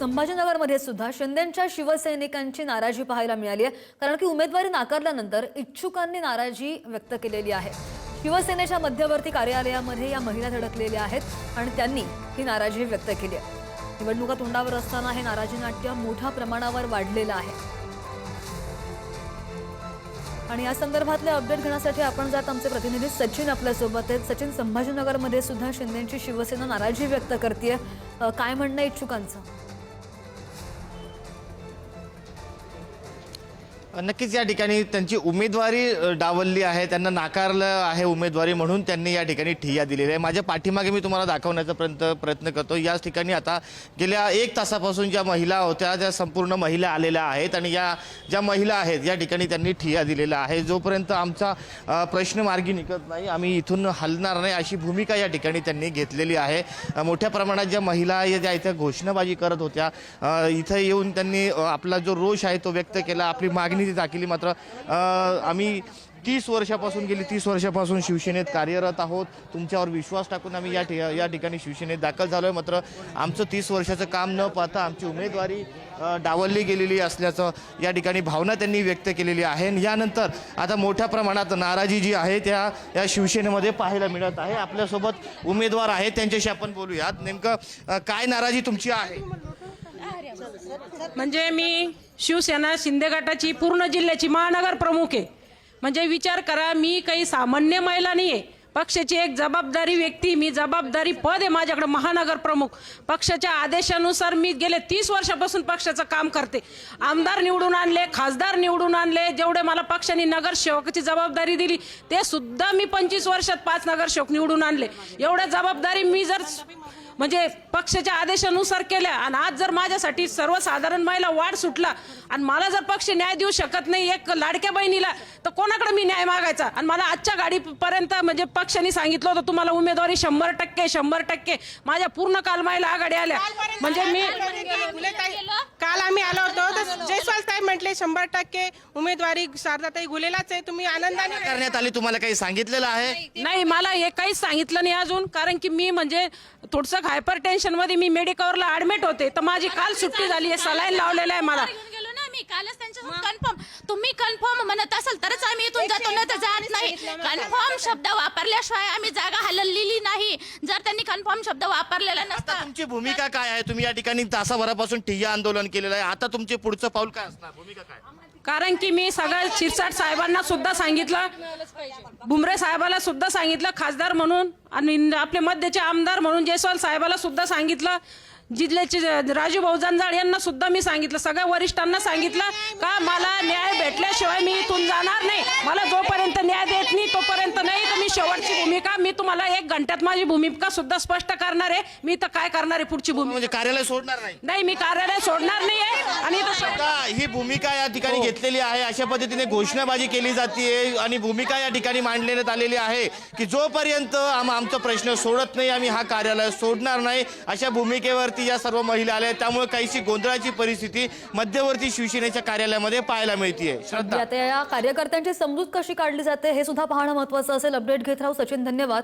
संभाजीनगरमध्ये सुद्धा शिंदेच्या शिवसैनिकांची नाराजी पाहायला मिळाली आहे. कारण की उमेदवारी नाकारल्यानंतर इच्छुकांनी नाराजी व्यक्त केलेली आहे. शिवसेनेच्या मध्यवर्ती कार्यालयामध्ये या महिला धडकलेल्या आहेत आणि त्यांनी ही नाराजी व्यक्त केली आहे. निवडणुका तोंडावर असताना हे नाराजी नाट्य मोठ्या प्रमाणावर वाढलेलं आहे. आणि या संदर्भातले अपडेट घेण्यासाठी आपण जात आमचे प्रतिनिधी सचिन आपल्यासोबत आहेत. सचिन संभाजीनगरमध्ये सुद्धा शिंदेची शिवसेना नाराजी व्यक्त करते काय म्हणणं इच्छुकांचं? नक्कीच या ठिकाणी त्यांची उमेदवारी डावलली आहे. त्यांना नाकारलं आहे उमेदवारी म्हणून त्यांनी या ठिकाणी ठिय्या दिलेली आहे माझ्या पाठीमागे मी तुम्हाला दाखवण्याचा प्रयत्न प्रयत्न करतो. याच ठिकाणी आता गेल्या एक तासापासून ज्या महिला होत्या त्या संपूर्ण महिला आलेल्या आहेत आणि या ज्या महिला आहेत या ठिकाणी त्यांनी ठिय्या दिलेला आहे जोपर्यंत आमचा प्रश्न मार्गी निघत नाही आम्ही इथून हलणार नाही अशी भूमिका या ठिकाणी त्यांनी घेतलेली आहे. मोठ्या प्रमाणात ज्या महिला या ज्या इथं घोषणाबाजी करत होत्या इथं येऊन त्यांनी आपला जो रोष आहे तो व्यक्त केला. आपली मागणी ती दाखवली मात्र आम्ही तीस वर्षापासून गेली तीस वर्षापासून शिवसेनेत कार्यरत आहोत. तुमच्यावर विश्वास टाकून आम्ही या ठि या ठिकाणी शिवसेनेत दाखल झालो आहे मात्र आमचं तीस वर्षाचं काम न पाहता आमची उमेदवारी डावलली गेलेली असल्याचं या ठिकाणी भावना त्यांनी व्यक्त केलेली आहे. आणि यानंतर आता मोठ्या प्रमाणात नाराजी जी आहे त्या या शिवसेनेमध्ये पाहायला मिळत आहे. आपल्यासोबत उमेदवार आहेत त्यांच्याशी आपण बोलूयात. नेमकं काय नाराजी तुमची आहे? म्हणजे मी शिवसेना शिंदे गटाची पूर्ण जिल्ह्याची महानगर प्रमुख आहे. म्हणजे विचार करा मी काही सामान्य महिला नाही आहे पक्षाची एक जबाबदारी व्यक्ती मी जबाबदारी पद आहे माझ्याकडे महानगर प्रमुख. पक्षाच्या आदेशानुसार मी गेले तीस वर्षापासून पक्षाचं काम करते. आमदार निवडून आणले खासदार निवडून आणले जेवढे मला पक्षाने नगरसेवकाची जबाबदारी दिली ते सुद्धा मी पंचवीस वर्षात पाच नगरसेवक निवडून आणले. एवढ्या जबाबदारी मी जर म्हणजे पक्षाच्या आदेशानुसार केल्या. आणि आज जर माझ्यासाठी सर्वसाधारण महिला वाढ सुटला आणि मला जर पक्ष न्याय देऊ शकत नाही एक लाडक्या बहिणीला तर कोणाकडे मी न्याय मागायचा? आणि मला आजच्या गाडीपर्यंत म्हणजे पक्षाने सांगितलं होतं तुम्हाला उमेदवारी शंभर टक्के शंभर टक्के. माझ्या पूर्ण काल महिला आघाडी आल्या. म्हणजे मी काल आम्ही आलो होतो तर जयस्वाल साहेब म्हटले शंभर टक्के उमेदवारी शारदाताई गुलेलाच आहे तुम्ही आनंदाने करण्यात आली तुम्हाला काही सांगितलेलं आहे? नाही मला हे काहीच सांगितलं नाही अजून कारण की मी म्हणजे थोडसं हायपर टेन्शनमध्ये मी मेडिकलला ऍडमिट होते तर माझी काल सुट्टी झाली आहे सलाईन लावलेला आहे मला. घेऊन गेलो ना मी कालच त्यांच्यासोबत कन्फर्म तुम्ही कन्फर्म म्हणत असाल तरच आम्ही इथून जातो ना तर जात नाही. कन्फर्म शब्द वापरल्याशिवाय आम्ही जागा हलवलेली नाही. जर त्यांनी कन्फर्म शब्द वापरलेला आता नसता तुमची भूमिका काय आहे? तुम्ही या ठिकाणी तासाभरापासून ठिय्या आंदोलन केलेलं आहे. आता तुमचे पुढचं पाऊल काय असणार? भूमिका काय? कारण की मी सगळ्या शिरसाट साहेबांना सुद्धा सांगितलं बुमरे साहेबाला सुद्धा सांगितलं खासदार म्हणून आणि आपले मध्यचे आमदार म्हणून जयस्वाल साहेबाला सुद्धा सांगितलं जिल्ह्याचे राजू भाऊ जंजाळ यांना सुद्धा मी सांगितलं सगळ्या वरिष्ठांना सांगितलं का मला न्याय भेटल्याशिवाय मी इथून जाणार नाही. मला जोपर्यंत न्याय देत नाही तोपर्यंत नाही तर मी शेवटची भूमिका मी तुम्हाला एक घंट्यात माझी भूमिका सुद्धा स्पष्ट करणार आहे. मी तर काय करणार आहे पुढची भूमिका? म्हणजे कार्यालय सोडणार नाही. नाही मी कार्यालय सोडणार नाही आहे आणि इथं शेवट- आता ही भूमिका या ठिकाणी घेतलेली आहे. अशा पद्धतीने घोषणाबाजी केली जाते आणि भूमिका या ठिकाणी मांडण्यात आलेली आहे की जोपर्यंत आम आमचा प्रश्न सोडत नाही आम्ही हा कार्यालय सोडणार नाही. अशा भूमिकेवरती या सर्व महिला आल्या त्यामुळे काहीशी गोंधळाची परिस्थिती मध्यवर्ती शिवसेनेच्या कार्यालयामध्ये पाहायला मिळतीये. श्रद्धा. म्हणजे आता या कार्यकर्त्यांची समजूत कशी काढली जाते हे सुद्धा पाहणं महत्वाचं असेल. अपडेट घेत राहू सचिन धन्यवाद.